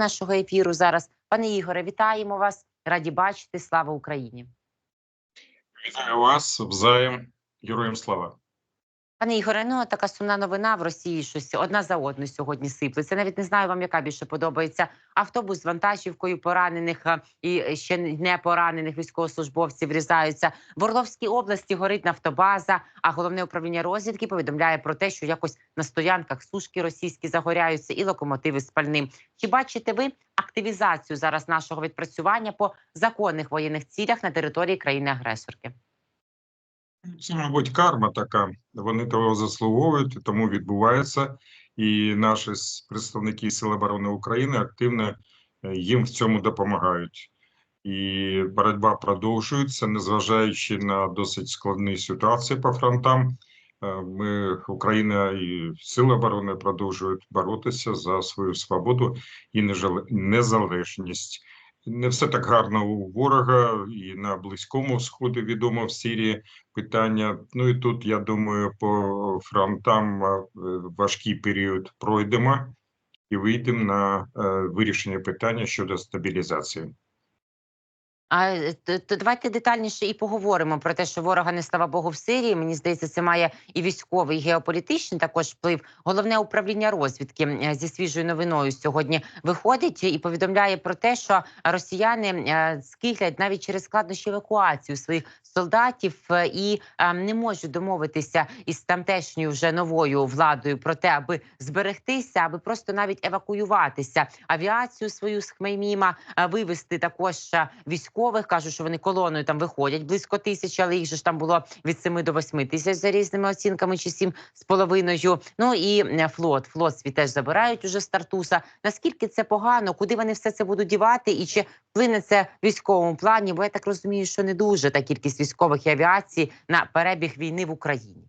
нашого ефіру зараз. Пане Ігоре, вітаємо вас. Раді бачити. Слава Україні. Вітаю вас взаєм героям слава. Пане Ігоре, ну така сумна новина в Росії. Щось одна за одною сьогодні сиплеться. Навіть не знаю вам, яка більше подобається. Автобус з вантажівкою поранених і ще не поранених військовослужбовців врізаються. В Орловській області горить нафтобаза. А головне управління розвідки повідомляє про те, що якось на стоянках сушки російські загоряються і локомотиви з. Чи бачите ви активізацію зараз нашого відпрацювання по законних воєнних цілях на території країни-агресорки? Це, мабуть, карма така. Вони того заслуговують, тому відбувається. І наші представники Сил оборони України активно е, їм в цьому допомагають. І боротьба продовжується, незважаючи на досить складні ситуації по фронтам. Е, Ми Україна і Сили оборони продовжують боротися за свою свободу і незалежність. Не все так гарно у ворога і на близькому сході відомо в Сирії питання. Ну і тут я думаю, по фронтам е, важкий період пройдемо і вийдемо на е, вирішення питання щодо стабілізації. А е, давайте детальніше і поговоримо про те, що ворога не слава Богу в Сирії. Мені здається, це має і військовий, і геополітичний також вплив. Головне управління розвідки зі свіжою новиною сьогодні виходить і повідомляє про те, що росіяни е, скиглять навіть через складнощі евакуацію своїх солдатів е, і не можуть домовитися із тамтешньою вже новою владою про те, аби зберегтися, аби просто навіть евакуюватися. Авіацію свою з Хмейміма вивести також е, військових. кажуть, що вони колоною там виходять близько тисячі, але їх же ж там було від 7 до 8 тисяч за різними оцінками, чи 7 з половиною. Ну і е, флот. Флот свій теж забирають уже з Тартуса. Наскільки це погано? Куди вони все це будуть дівати? І чи вплине це в військовому плані? Бо я так розумію, що не дуже та кількість військових і авіації на перебіг війни в Україні.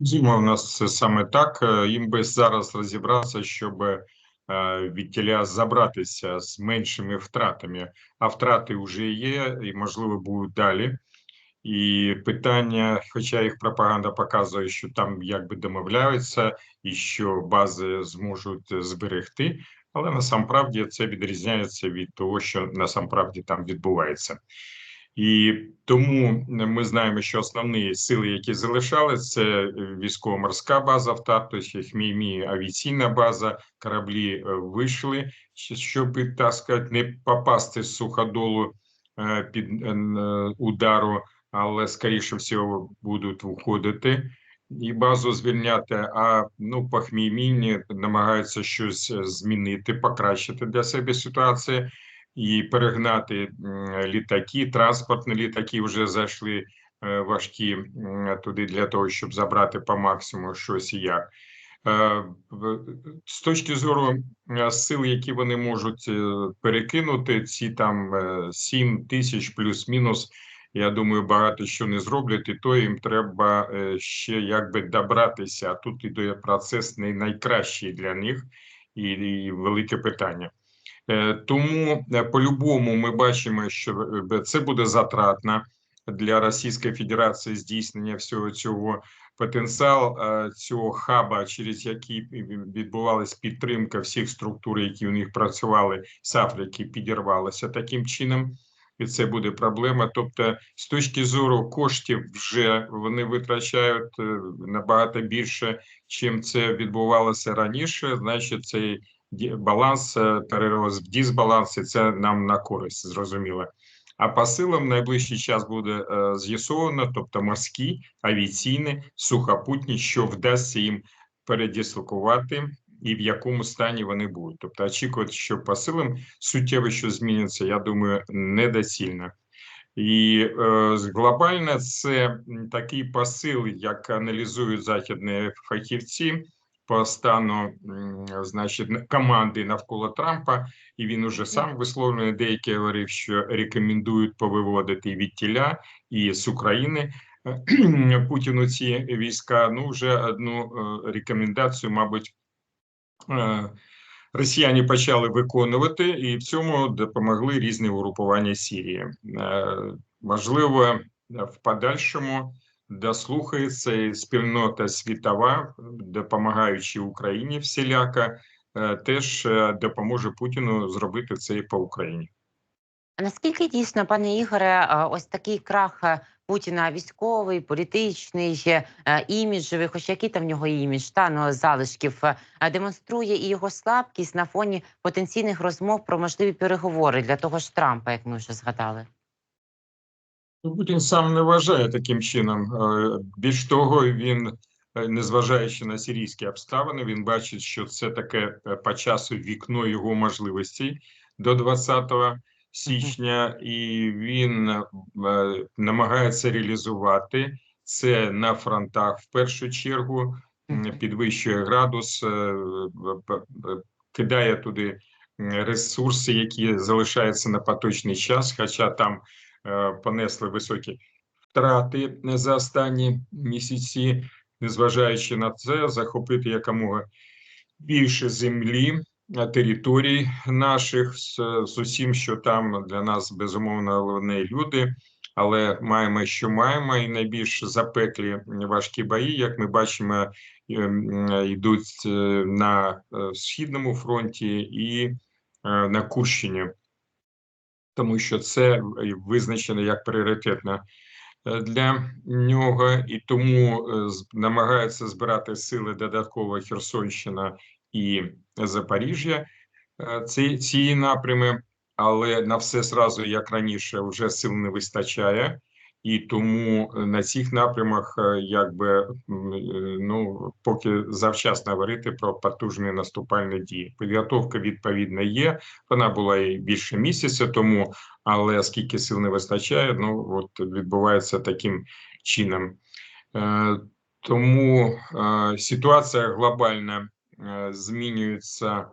Зима у нас саме так. Е, Їм би зараз розібратися, щоб е, від тіля забратися з меншими втратами, а втрати вже є і, можливо, будуть далі. І питання, хоча їх пропаганда показує, що там якби домовляються і що бази зможуть зберегти, але насамправді це відрізняється від того, що насамправді там відбувається. І тому ми знаємо, що основні сили, які залишали, це військово-морська база в Тартусі, Хміймі авіаційна база, кораблі е, вийшли, щоб так сказати, не попасти з суходолу е, під е, удару, але скоріше всього будуть виходити і базу звільняти. А ну по Хмійміні намагаються щось е, змінити, покращити для себе ситуацію і перегнати літаки, транспортні літаки вже зайшли е, важкі туди для того, щоб забрати по максимуму щось і як. Е, З точки зору е, сил, які вони можуть перекинути, ці там е, 7 тисяч плюс-мінус, я думаю, багато що не зроблять, і то їм треба ще якби добратися. Тут іде процес не найкращий для них і, і велике питання. Е, Тому е, по-любому ми бачимо, що е, це буде затратно для Російської Федерації здійснення всього цього. Потенціал цього хаба, через який відбувалась підтримка всіх структур, які у них працювали з Африки, підірвалася таким чином, і це буде проблема. Тобто, з точки зору коштів, вже вони витрачають набагато більше, чим це відбувалося раніше. Значить, цей баланс е, перерос в дисбаланс, і це нам на користь, зрозуміло. А по силам в найближчий час буде е, з'ясовано, тобто морські, авіаційні, сухопутні, що вдасться їм передислокувати і в якому стані вони будуть. Тобто очікувати, що по силам суттєво що зміниться, я думаю, недоцільно. І е, глобально це такий посил, як аналізують західні фахівці по стану, значить, команди навколо Трампа, і він уже сам висловлює деякі говорив, що рекомендують повиводити від тіля і з України Путіну ці війська. Ну, вже одну е, рекомендацію, мабуть. е, Росіяни почали виконувати, і в цьому допомогли різні угрупування Сірії. Е, Можливо, в подальшому дослухається і спільнота світова, допомагаючи Україні всіляко, е, теж е, допоможе Путіну зробити це і по Україні. Наскільки дійсно, пане Ігоре, е, ось такий крах Путіна військовий, політичний, іміджевий, хоч який там в нього імідж, та ну залишків, демонструє і його слабкість на фоні потенційних розмов про можливі переговори для того ж Трампа, як ми вже згадали. Ну, Путін сам не вважає таким чином. Е, Більш того, він, е, незважаючи на сирійські обставини, він бачить, що це таке е, по часу вікно його можливостей до 20 січня, і він намагається реалізувати це на фронтах в першу чергу, підвищує градус, кидає туди ресурси, які залишаються на поточний час, хоча там понесли високі втрати за останні місяці, незважаючи на це, захопити якомога більше землі, е, територій наших з, з усім, що там для нас безумовно головне люди. Але маємо, що маємо, і найбільш запеклі важкі бої, як ми бачимо, е, йдуть е, на е, східному фронті і е, на Курщині тому що це визначено як пріоритетно е, для нього, і тому намагаються з- намагається збирати сили додатково Херсонщина і Запоріжжя. е, Ці ці напрями, але на все зразу, як раніше, вже сил не вистачає. І тому е, на цих напрямах, е, якби е, ну поки завчасно говорити про потужні наступальні дії. Підготовка відповідно є. Вона була і більше місяця тому, але скільки сил не вистачає, ну от відбувається таким чином. Тому ситуація глобальна змінюється,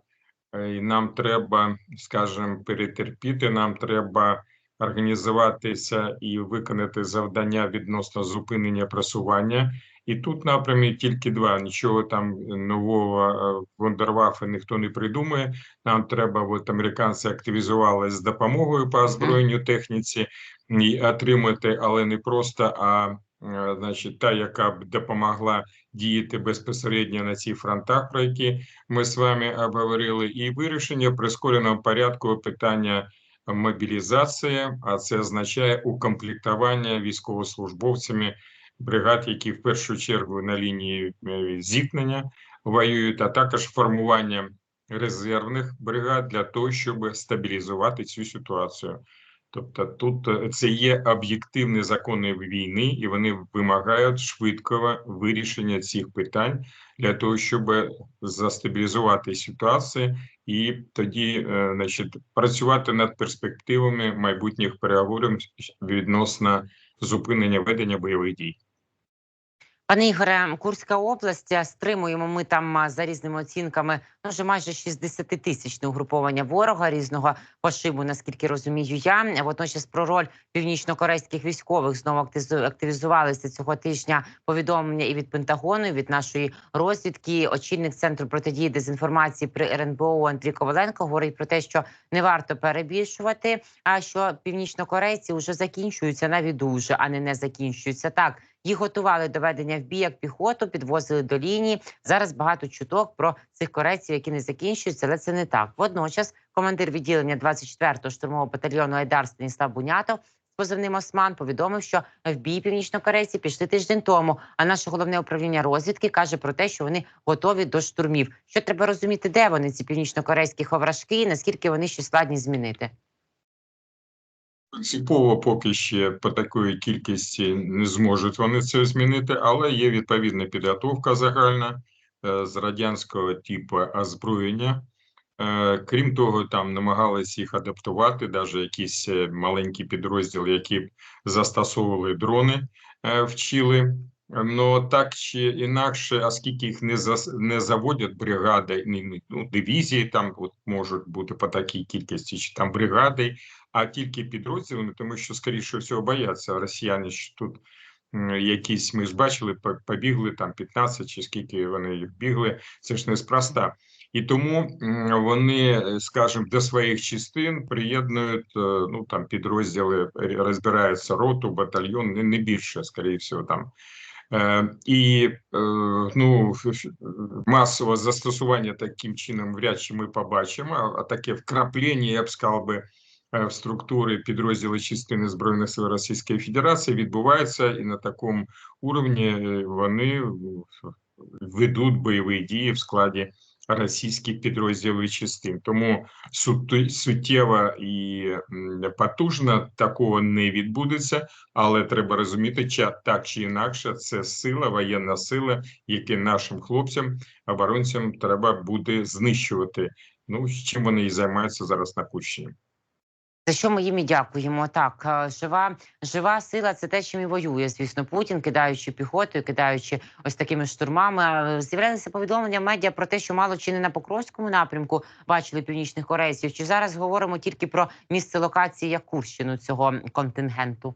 і нам треба, скажімо, перетерпіти. Нам треба організуватися і виконати завдання відносно зупинення просування. І тут напрямі тільки два. Нічого там нового е, вундервафи ніхто не придумає. Нам треба, от американці активізувалися з допомогою по озброєнню техніці і отримати, але не просто, а е, значить, та, яка б допомогла діяти безпосередньо на цих фронтах, про які ми з вами обговорили, і вирішення в прискореному порядку питання мобілізації, а це означає укомплектування військовослужбовцями бригад, які в першу чергу на лінії е, зіткнення воюють, а також формування резервних бригад для того, щоб стабілізувати цю ситуацію. Тобто, тут е, це є об'єктивні закони війни, і вони вимагають швидкого вирішення цих питань для того, щоб застабілізувати ситуацію і тоді, е, значить, працювати над перспективами майбутніх переговорів відносно зупинення ведення бойових дій. Пане Ігоре, Курська область стримуємо ми там за різними оцінками ну, вже майже 60 тисячне угруповання ворога різного пошибу, наскільки розумію я. Водночас про роль північно-корейських військових знову активізувалися цього тижня повідомлення і від Пентагону, і від нашої розвідки. Очільник центру протидії дезінформації при РНБО Андрій Коваленко говорить про те, що не варто перебільшувати. А що північнокорейці вже закінчуються навіть дуже, а не не закінчуються так. Їх готували до ведення в бій як піхоту, підвозили до лінії. Зараз багато чуток про цих корейців, які не закінчуються, але це не так. Водночас, командир відділення 24-го штурмового батальйону Айдар Станіслав Бунятов позивним Осман повідомив, що в бій північнокорейці пішли тиждень тому. А наше головне управління розвідки каже про те, що вони готові до штурмів. Що треба розуміти, де вони ці північнокорейські ховрашки, і наскільки вони ще складні змінити? Принципово поки ще по такої кількості не зможуть вони це змінити, але є відповідна підготовка загальна е, з радянського типу озброєння. Е, Крім того, там намагалися їх адаптувати, навіть якісь е, маленькі підрозділи, які застосовували дрони, вчили. Ну так чи інакше, оскільки їх не зас, не заводять бригади, ну, дивізії там от, можуть бути по такій кількості, чи там бригади, а тільки підрозділами, тому що скоріше всього бояться росіяни, що тут якісь ми ж бачили, побігли там 15 чи скільки вони бігли. Це ж неспроста. І тому вони, скажімо, до своїх частин приєднують е, ну там підрозділи, розбираються роту, батальйон, не, більше, скоріше всього, там і е, ну, масове застосування таким чином вряд чи ми побачимо, а- таке вкраплення, я б сказав би, е, в структури підрозділи частини Збройних сил Російської Федерації відбувається, і на такому уровні е, вони е, ведуть бойові дії в складі російських підрозділів і частин. Тому суттєво і потужно такого не відбудеться, але треба розуміти, чи так чи інакше, це сила, воєнна сила, яку нашим хлопцям, оборонцям треба буде знищувати. Ну, чим вони і займаються зараз на Курщині. За що ми їм і дякуємо. Так, е, жива, жива сила це те, чим і воює. Звісно, Путін, кидаючи піхотою, кидаючи ось такими штурмами. Е, З'являлися повідомлення медіа про те, що мало чи не на Покровському напрямку бачили північних корейців. Чи зараз говоримо тільки про місце локації як Курщину цього контингенту?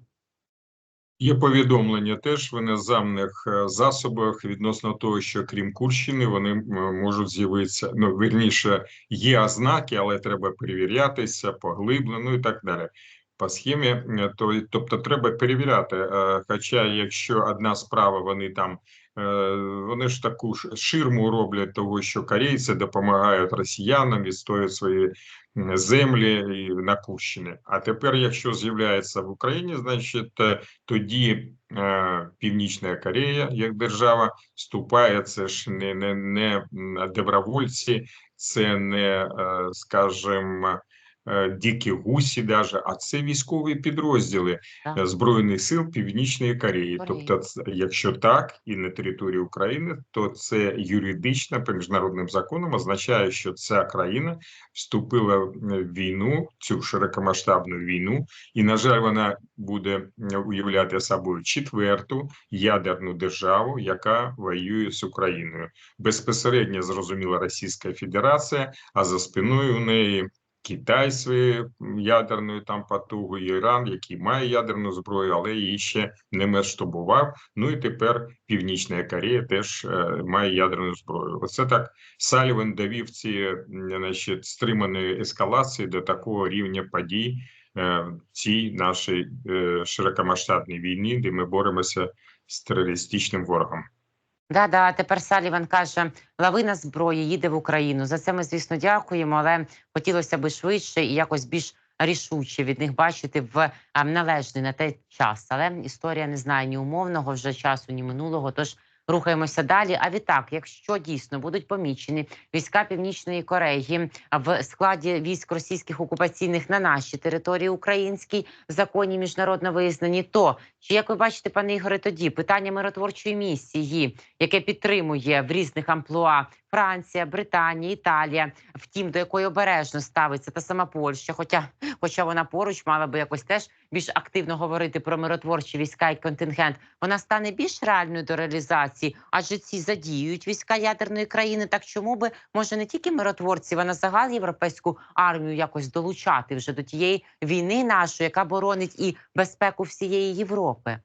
Є повідомлення теж в іноземних е, засобах відносно того, що крім Курщини вони можуть з'явитися. Ну верніше є ознаки, але треба перевірятися поглиблено ну і так далі. По схемі, е, то тобто треба перевіряти. Е, Хоча, якщо одна справа, вони там е, вони ж таку ширму роблять того, що корейці допомагають росіянам відстоюють свої землі і на Курщині. А тепер, якщо з'являється в Україні, значить тоді Північна Корея як держава вступає. Це ж не, не, не добровольці, це не, скажімо, дикі гусі, даже, а це військові підрозділи Так. е, Збройних сил Північної Кореї. Кореї. Тобто, якщо так і на території України, то це юридично по міжнародним законам означає, що ця країна вступила в війну, цю широкомасштабну війну, і на жаль, вона буде е, уявляти собою четверту ядерну державу, яка воює з Україною. Безпосередньо зрозуміла Російська Федерація, а за спиною у неї. Китай своєю ядерною там потугою, Іран, який має ядерну зброю, але її ще не масштабував. Ну і тепер Північна Корея теж е, має ядерну зброю. Оце так Саліван довів ці значить, стриманої ескалації до такого рівня подій е, в цій нашій е, широкомасштабній війні, де ми боремося з терористичним ворогом. Да, да. Тепер Саліван каже, лавина зброї їде в Україну. За це ми, звісно, дякуємо, але хотілося б швидше і якось більш рішуче від них бачити в належний на те час. Але історія не знає ні умовного вже часу, ні минулого. Тож рухаємося далі. А відтак, якщо дійсно будуть помічені війська Північної Кореї в складі військ російських окупаційних на нашій території українській в законі міжнародно визнані, то чи як ви бачите, пане Ігоре, тоді питання миротворчої місії, яке підтримує в різних амплуа Франція, Британія, Італія, втім до якої обережно ставиться та сама Польща, хоча, хоча вона поруч мала би якось теж більш активно говорити про миротворчі війська і контингент, вона стане більш реальною до реалізації, адже ці задіюють війська ядерної країни. Так чому би може не тільки миротворців, а на загал європейську армію якось долучати вже до тієї війни нашої, яка боронить і безпеку всієї Європи?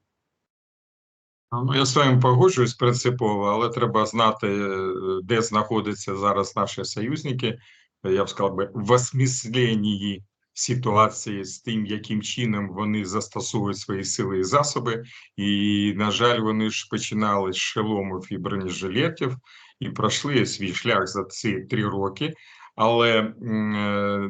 Ну, я з вами погоджуюсь принципово, але треба знати, е, де знаходяться зараз наші союзники. Я б сказав би, в осмисленні ситуації з тим, яким чином вони застосовують свої сили і засоби. І, на жаль, вони ж починали з шеломів і бронежилетів і пройшли свій шлях за ці три роки. Але е,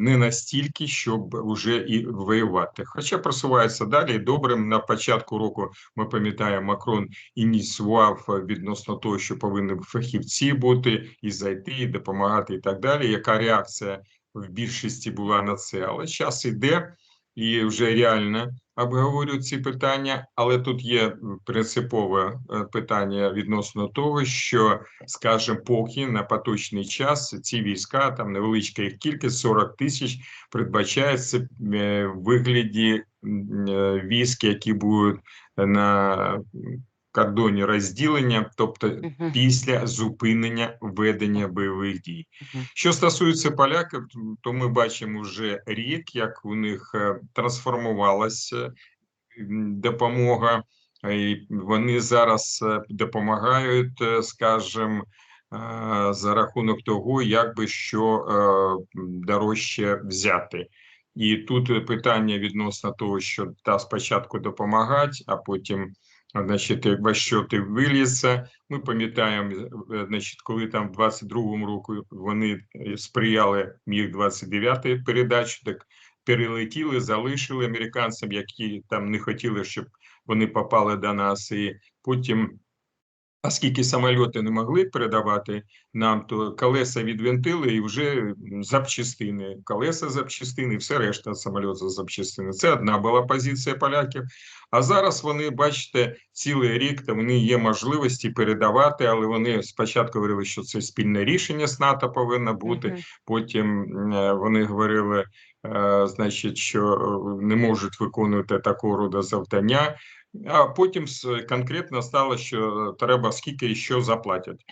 не настільки, щоб вже і воювати. Хоча просувається далі. Добре, на початку року ми пам'ятаємо, Макрон ініціював відносно того, що повинні фахівці бути і зайти, і допомагати, і так далі. Яка реакція в більшості була на це? Але час іде і вже реально обговорюють ці питання. Але тут є принципове е, питання відносно того, що, скажімо, поки на поточний час ці війська, там невеличка їх кількість 40 тисяч, передбачається е, в вигляді е, військ, які будуть на кордоні розділення, тобто Мгм, після зупинення ведення бойових дій. мгм. Що стосується поляків, то ми бачимо вже рік, як у них е, трансформувалася допомога. І вони зараз е, допомагають, е, скажімо, за рахунок того, як би що дорожче взяти. І тут питання відносно того, що та спочатку допомагати, а потім Значить, во що ти вилізся. Ми пам'ятаємо, е, значить, коли там в 22-му року вони е, сприяли міг 29 передачу, так перелетіли, залишили американцям, які там не хотіли, щоб вони попали до нас. І потім, оскільки самольоти не могли передавати нам, то колеса відвинтили і вже запчастини, колеса запчастини, все решта самольоту запчастини. Це одна була позиція поляків. А зараз вони, бачите, цілий рік там вони є можливості передавати, але вони спочатку говорили, що це спільне рішення з НАТО повинно бути. Мгм. Потім е, вони говорили, е, значить, що е, не можуть виконувати такого роду завдання. А потім конкретно стало, що треба скільки і що заплатять.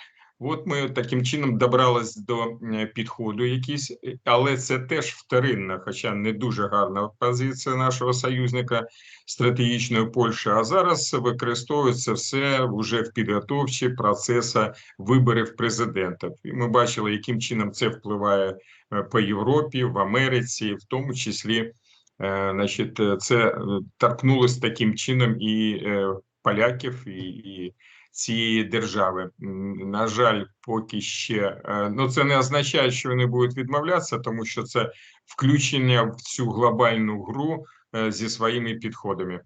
От ми таким чином добрались до е, підходу якийсь, е, але це теж вторинна, хоча не дуже гарна позиція нашого союзника стратегічної Польщі. А зараз використовується все вже в підготовчі процеси виборів президента. І ми бачили, яким чином це впливає е, по Європі, в Америці, в тому числі, е, значить, е, це е, торкнулося таким чином і е, поляків, і, і цієї держави. На жаль, поки ще е, ну це не означає, що вони будуть відмовлятися, тому що це включення в цю глобальну гру е, зі своїми підходами.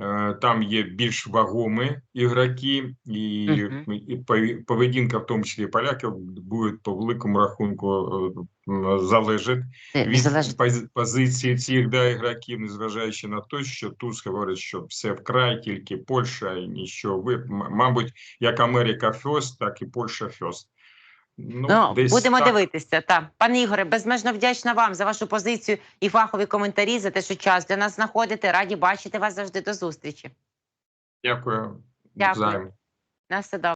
Е, Там є більш вагомі ігроки, і, Мгм. і поведінка, в тому числі поляків, буде по великому рахунку е, залежить Е, від залежить- позиції цих да, ігроків, незважаючи на те, що Туск говорить, що все вкрай, тільки Польща і ніщо. Ви, мабуть, як Америка фьост, так і Польща фьост. Ну, Ну, десь будемо так. дивитися. Так, пане Ігоре, безмежно вдячна вам за вашу позицію і фахові коментарі, за те, що час для нас знаходите. Раді бачити вас завжди до зустрічі. Дякую. Дякую. На все добре.